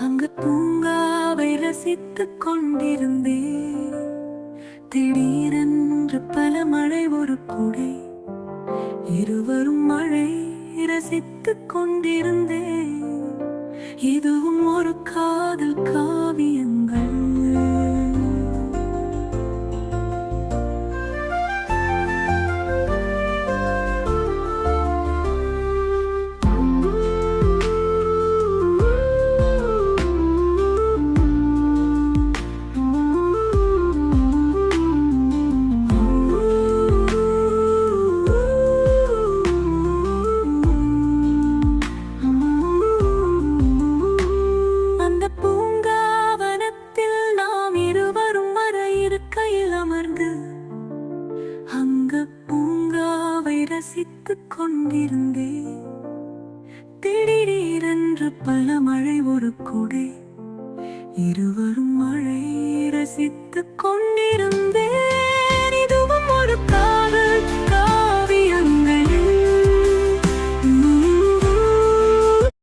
அங்கு பூங்காவை ரசித்துக் கொண்டிருந்தேன். திடீரென்று பல மழை ஒரு குடை இருவரும் மழை ரசித்துக் கொண்டிருந்தேன். இதுவும் ஒரு காதல் காவியங்கள். கையில் அமர்ந்து அங்கு பூங்காவை ரசித்துக் கொண்டிருந்தேன். திடீரென்று பல மழை ஒரு குடை இருவரும் மழை ரசித்துக் கொண்டிருந்தேன்